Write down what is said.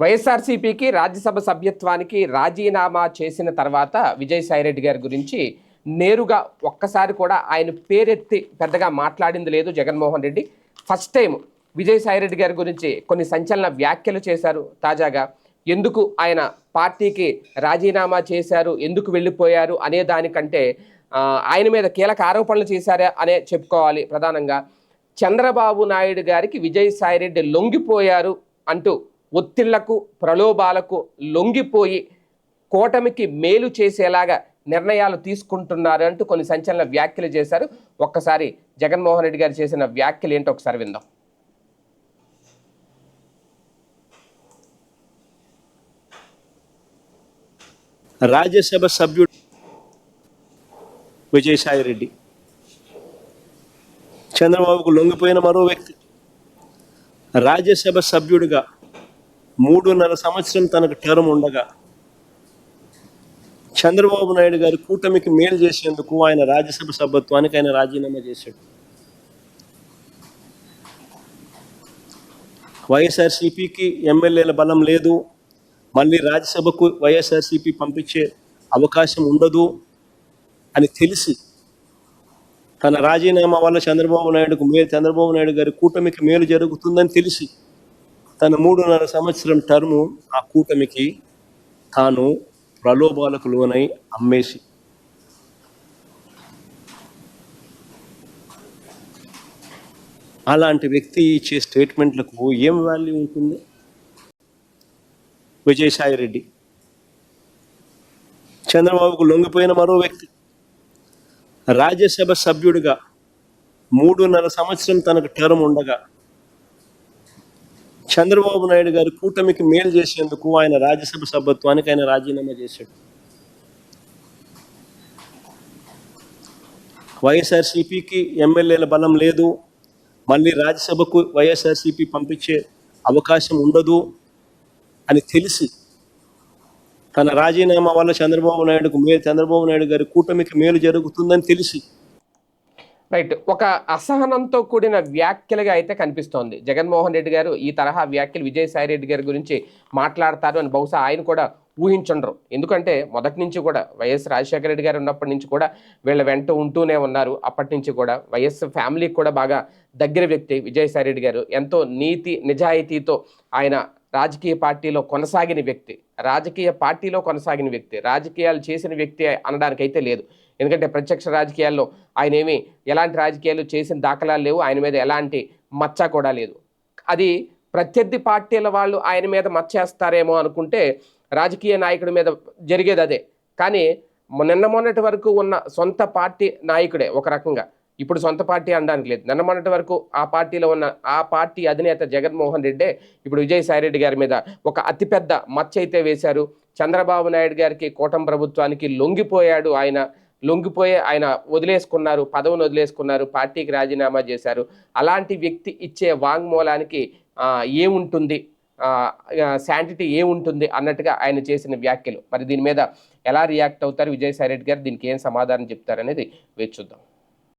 వైఎస్ఆర్సీపీకి రాజ్యసభ సభ్యత్వానికి రాజీనామా చేసిన తర్వాత విజయసాయిరెడ్డి గారి గురించి నేరుగా ఒక్కసారి కూడా ఆయన పేరెత్తి పెద్దగా మాట్లాడింది లేదు జగన్మోహన్ రెడ్డి. ఫస్ట్ టైం విజయసాయిరెడ్డి గారి గురించి కొన్ని సంచలన వ్యాఖ్యలు చేశారు తాజాగా. ఎందుకు ఆయన పార్టీకి రాజీనామా చేశారు? ఎందుకు వెళ్ళిపోయారు? అనే దానికంటే ఆయన మీద కీలక ఆరోపణలు చేశారా అనే చెప్పుకోవాలి ప్రధానంగా. చంద్రబాబు నాయుడు గారికి విజయసాయిరెడ్డి లొంగిపోయారు అంటూ ఒత్తిళ్ళకు ప్రలోభాలకు లొంగిపోయి కూటమికి మేలు చేసేలాగా నిర్ణయాలు తీసుకుంటున్నారు అంటూ కొన్ని సంచలన వ్యాఖ్యలు చేశారు. ఒక్కసారి జగన్మోహన్ రెడ్డి గారు చేసిన వ్యాఖ్యలు ఏంటో ఒకసారి విందాం. రాజ్యసభ సభ్యుడు విజయసాయి రెడ్డి. చంద్రబాబుకు లొంగిపోయిన మరో వ్యక్తి. రాజ్యసభ సభ్యుడిగా మూడున్నర సంవత్సరం తనకు టర్మ్ ఉండగా చంద్రబాబు నాయుడు గారి కూటమికి మేలు చేసేందుకు ఆయన రాజ్యసభ సభ్యత్వానికి ఆయన రాజీనామా చేశాడు. వైఎస్ఆర్సీపీకి ఎమ్మెల్యేల బలం లేదు. మళ్ళీ రాజ్యసభకు వైఎస్ఆర్సీపీ పంపించే అవకాశం ఉండదు అని తెలిసి తన రాజీనామా వల్ల చంద్రబాబు నాయుడుకు మేలు చంద్రబాబు నాయుడు గారి కూటమికి మేలు జరుగుతుందని తెలిసి తన మూడున్నర సంవత్సరం టర్ము ఆ కూటమికి తాను ప్రలోభాలకు లోనై అమ్మేసి. అలాంటి వ్యక్తి ఇచ్చే స్టేట్మెంట్లకు ఏం వాల్యూ ఉంటుంది? విజయసాయి రెడ్డి చంద్రబాబుకు లొంగిపోయిన మరో వ్యక్తి. రాజ్యసభ సభ్యుడిగా మూడున్నర సంవత్సరం తనకు టర్మ్ ఉండగా చంద్రబాబు నాయుడు గారు కూటమికి మేలు చేసేందుకు ఆయన రాజ్యసభ సభ్యత్వానికి ఆయన రాజీనామా చేశాడు. వైఎస్ఆర్సీపీకి ఎమ్మెల్యేల బలం లేదు. మళ్ళీ రాజ్యసభకు వైఎస్ఆర్సీపీ పంపించే అవకాశం ఉండదు అని తెలిసి తన రాజీనామా వల్ల చంద్రబాబు నాయుడుకు మేలు చంద్రబాబు నాయుడు గారి కూటమికి మేలు జరుగుతుందని తెలిసి రైట్. ఒక అసహనంతో కూడిన వ్యాఖ్యలుగా అయితే కనిపిస్తోంది. జగన్మోహన్ రెడ్డి గారు ఈ తరహా వ్యాఖ్యలు విజయసాయి రెడ్డి గారి గురించి మాట్లాడతారు అని బహుశా ఆయన కూడా ఊహించుండరు. ఎందుకంటే మొదటి నుంచి కూడా వైఎస్ రాజశేఖర రెడ్డి గారు ఉన్నప్పటి నుంచి కూడా వీళ్ళ వెంట ఉంటూనే ఉన్నారు. అప్పటి నుంచి కూడా వైఎస్ ఫ్యామిలీకి కూడా బాగా దగ్గర వ్యక్తి విజయసాయి రెడ్డి గారు. ఎంతో నీతి నిజాయితీతో ఆయన రాజకీయ పార్టీలో కొనసాగిన వ్యక్తి రాజకీయ పార్టీలో కొనసాగిన వ్యక్తి రాజకీయాలు చేసిన వ్యక్తి అనడానికి అయితే లేదు. ఎందుకంటే ప్రత్యక్ష రాజకీయాల్లో ఆయన ఏమి ఎలాంటి రాజకీయాలు చేసిన దాఖలాలు లేవు. ఆయన మీద ఎలాంటి మచ్చ కూడా లేదు. అది ప్రత్యర్థి పార్టీల వాళ్ళు ఆయన మీద మచ్చేస్తారేమో అనుకుంటే రాజకీయ నాయకుడి మీద జరిగేది అదే. కానీ నిన్న మొన్నటి వరకు ఉన్న సొంత పార్టీ నాయకుడే ఒక రకంగా ఇప్పుడు సొంత పార్టీ అనడానికి లేదు. నన్న మొన్నటి వరకు ఆ పార్టీలో ఉన్న ఆ పార్టీ అధినేత జగన్మోహన్ రెడ్డే ఇప్పుడు విజయసాయి రెడ్డి గారి మీద ఒక అతిపెద్ద మచ్చ అయితే వేశారు. చంద్రబాబు నాయుడు గారికి కూటమి ప్రభుత్వానికి లొంగిపోయాడు ఆయన. లొంగిపోయి ఆయన వదిలేసుకున్నారు పదవిని వదిలేసుకున్నారు పార్టీకి రాజీనామా చేశారు. అలాంటి వ్యక్తి ఇచ్చే వాంగ్మూలానికి ఏముంటుంది? శాంటిటీ ఏముంటుంది? అన్నట్టుగా ఆయన చేసిన వ్యాఖ్యలు. మరి దీని మీద ఎలా రియాక్ట్ అవుతారు విజయసాయి రెడ్డి గారు? దీనికి ఏం సమాధానం చెప్తారనేది వేచి చూద్దాం.